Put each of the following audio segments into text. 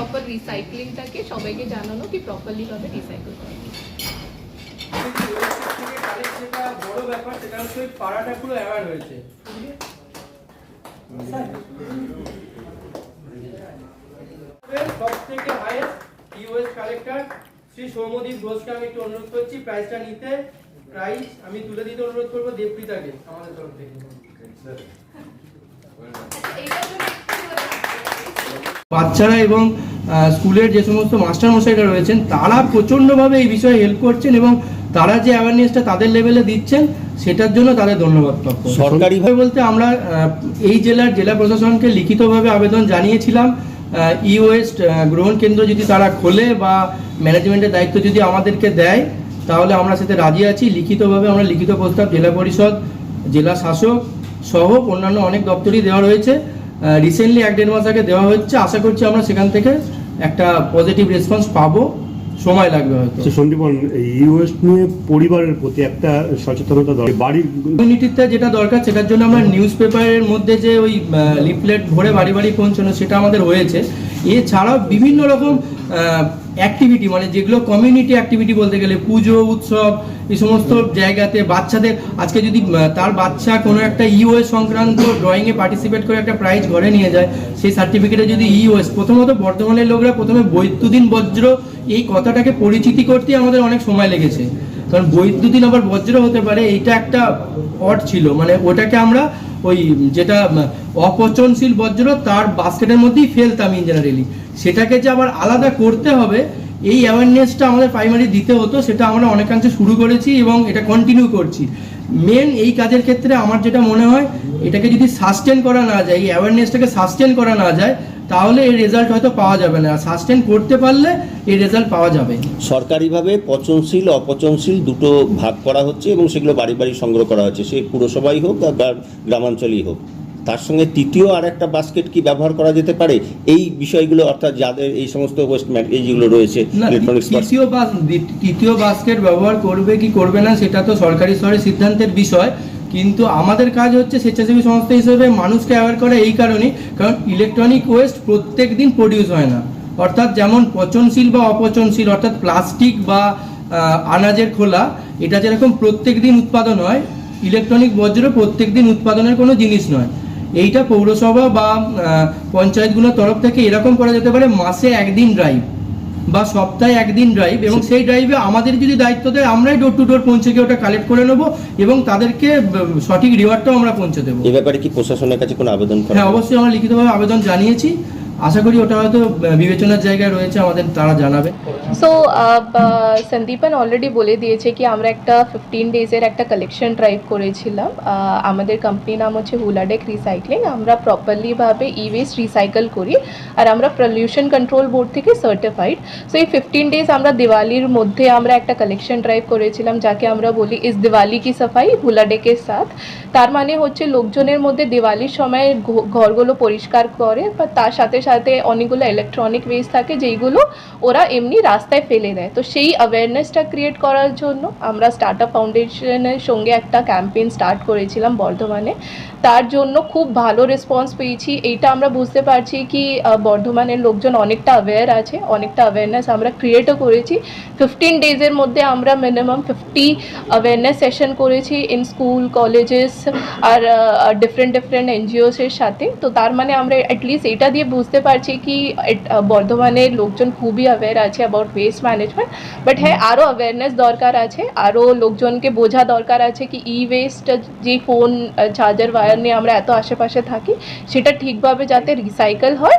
Proper রিসাইক্লিংটাকে সবাইকে জানানো কি প্রপারলি ভাবে রিসাইকেল করা। কালেক্টর শ্রী ঘোষকে আমি একটু অনুরোধ করছি নিতে আমি তুলে দিতে অনুরোধ করব বাচ্চারা এবং স্কুলের যে সমস্ত মাস্টার মশাইরা রয়েছেন, তারা প্রচণ্ডভাবে এই বিষয়ে হেল্প করছেন এবং তারা যে অ্যাওয়ারনেসটা তাদের লেভেলে দিচ্ছেন, সেটার জন্য তাদের ধন্যবাদ প্রাপ্য সরকারিভাবে- বলতে আমরা এই জেলার জেলা প্রশাসনকে লিখিতভাবে আবেদন জানিয়েছিলাম। ই ওয়েস্ট গ্রহণ কেন্দ্র যদি তারা খোলে বা ম্যানেজমেন্টের দায়িত্ব যদি আমাদেরকে দেয়, তাহলে আমরা সেটা রাজি আছি। লিখিতভাবে আমরা লিখিত প্রস্তাব জেলা পরিষদ, জেলা শাসক সহ অন্যান্য অনেক দপ্তরই দেওয়া রয়েছে। রিসেন্টলি এক দেড় মাস আগে দেওয়া হচ্ছে। আশা করছি আমরা সেখান থেকে একটা পজিটিভ রেসপন্স পাবো সময় লাগবে হয়তো। আচ্ছা সন্দীপন ইউএস নিয়ে পরিবারের প্রতি একটা সচেতনতা দরকার। বাড়ির কমিউনিটিতে যেটা দরকার সেটার জন্য আমরা নিউজ পেপারের মধ্যে যে ওই লিফলেট ভরে বাড়ি বাড়ি পৌঁছানো সেটা আমাদের হয়েছে। এছাড়াও বিভিন্ন রকম অ্যাক্টিভিটি মানে যেগুলো কমিউনিটি অ্যাক্টিভিটি বলতে গেলে পুজো, উৎসব, এই সমস্ত জায়গাতে বাচ্চাদের, আজকে যদি তার বাচ্চা কোনো একটা ইউএস সংক্রান্ত ড্রয়িংয়ে পার্টিসিপেট করে একটা প্রাইজ ঘরে নিয়ে যায়, সেই সার্টিফিকেটে যদি ইউএস প্রথমত বর্ধমানের লোকরা প্রথমে বৈদ্যুতিন বজ্র, এই কথাটাকে পরিচিতি করতে আমাদের অনেক সময় লেগেছে। কারণ বৈদ্যুতিন আবার বজ্র হতে পারে, এইটা একটা অট ছিল মানে ওটাকে আমরা ওই যেটা অপচনশীল বজ্র, তার বাস্কেটের মধ্যেই ফেলতাম ইন জেনারেলি সেটাকে যে আবার আলাদা করতে হবে, এই অ্যাওয়ারনেসটা আমাদের প্রাইমারি দিতে হতো, সেটা আমরা অনেকাংশে শুরু করেছি এবং এটা কন্টিনিউ করছি। মেন এই কাজের ক্ষেত্রে আমার যেটা মনে হয়, এটাকে যদি সাস্টেন করা না যায়, এই অ্যাওয়ারনেসটাকে সাস্টেন করা না যায়, তাহলে এই রেজাল্ট হয়তো পাওয়া যাবে না। সাস্টেন করতে পারলে এই রেজাল্ট পাওয়া যাবে। সরকারিভাবে পচনশীল, অপচনশীল দুটো ভাগ করা হচ্ছে এবং সেগুলো বাড়ি বাড়ি সংগ্রহ করা হচ্ছে। সে পুরসভাই হোক বা গ্রামাঞ্চলেই হোক। তার সঙ্গে তৃতীয় আর একটা বাস্কেট কি ব্যবহার করা যেতে পারে? এই বিষয়গুলো অর্থাৎ যাদের এই সমস্ত ওয়েস্ট এই যেগুলো রয়েছে ইলেকট্রনিক্স তৃতীয় তৃতীয় বাস্কেট ব্যবহার করবে কি করবে না সেটা তো সরকারি স্তরে সিদ্ধান্তের বিষয়। কিন্তু আমাদের কাজ হচ্ছে স্বেচ্ছাসেবী সংস্থা হিসেবে মানুষকে অ্যাওয়ার করা এই কারণেই কারণ ইলেকট্রনিক ওয়েস্ট প্রত্যেক দিন প্রডিউস হয় না। অর্থাৎ যেমন পচনশীল বা অপচনশীল অর্থাৎ প্লাস্টিক বা আনাজের খোলা এটা যেরকম প্রত্যেক দিন উৎপাদন হয় ইলেকট্রনিক বজ্র প্রত্যেক দিন উৎপাদনের কোনো জিনিস নয়। এইটা পৌরসভা বা পঞ্চায়েতগুলোর তরফ থেকে এরকম করা যেতে পারে মাসে একদিন ড্রাইভ বা সপ্তাহে একদিন ড্রাইভ এবং সেই ড্রাইভে আমাদের যদি দায়িত্ব দেয় আমরাই ডোর টু ডোর পৌঁছে গিয়ে ওটা কালেক্ট করে নেব এবং তাদেরকে সঠিক রিওয়ার্ডটাও আমরা পৌঁছে দেবো। এ ব্যাপারে কি প্রশাসনের কাছে কোনো আবেদন হ্যাঁ অবশ্যই আমরা লিখিতভাবে আবেদন জানিয়েছি। আশা করি ওটা হয়তো বিবেচনার জায়গায় রয়েছে, আমাদের তারা জানাবে। সো সন্দীপন অলরেডি বলে দিয়েছে কি, আমরা একটা ফিফটিন ডেজের একটা কালেকশন ড্রাইভ করেছিলাম। আমাদের কোম্পানি নাম হচ্ছে হুলাডেক রিসাইক্লিং আমরা প্রপারলিভাবে ই ওয়েস্ট রিসাইকেল করি আর আমরা পলিউশন কন্ট্রোল বোর্ড থেকে সার্টিফাইড সো এই ফিফটিন ডেজ আমরা দিওয়ালির মধ্যে আমরা একটা কালেকশন ড্রাইভ করেছিলাম, যাকে আমরা বলি ইস দিওয়ালি কি সাফাই হুলাডেকের সাথ। তার মানে হচ্ছে, লোকজনের মধ্যে দিওয়ালির সময় ঘরগুলো পরিষ্কার করে, বা তার সাথে সাথে অনেকগুলো ইলেকট্রনিক ওয়েস্ট থাকে যেইগুলো ওরা এমনি রাস্তায় ফেলে দেয়। তো সেই অ্যাওয়ারনেসটা ক্রিয়েট করার জন্য আমরা স্টার্ট আপ ফাউন্ডেশনের সঙ্গে একটা ক্যাম্পেইন স্টার্ট করেছিলাম বর্ধমানে। তার জন্য খুব ভালো রেসপন্স পেয়েছি। এইটা আমরা বুঝতে পারছি কি বর্ধমানের লোকজন অনেকটা অ্যাওয়্যার আছে, অনেকটা অ্যাওয়ারনেস আমরা ক্রিয়েটও করেছি। ফিফটিন ডেজের মধ্যে আমরা মিনিমাম ফিফটি অ্যাওয়ারনেস সেশন করেছি ইন স্কুল কলেজেস আর ডিফারেন্ট ডিফারেন্ট এনজিওসের সাথে। তো তার মানে আমরা অ্যাটলিস্ট এটা দিয়ে বুঝতে পারছি কি বর্ধমানের লোকজন খুবই অ্যাওয়্যার আছে অ্যাবাউট ওয়েস্ট ম্যানেজমেন্ট বাট হ্যাঁ আরও অ্যাওয়ারনেস দরকার আছে আরও লোকজনকে বোঝা দরকার আছে কি ই ওয়েস্ট যে ফোন চার্জার ওয়্যার নিয়ে আমরা এত আশেপাশে থাকি, সেটা ঠিকভাবে যাতে রিসাইকেল হয়।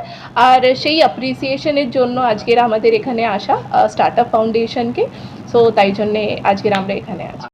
আর সেই অ্যাপ্রিসিয়েশনের জন্য আজকের আমাদের এখানে আসা স্টার্ট আপ ফাউন্ডেশনকে সো তাই জন্যে আজকের আমরা এখানে আছি।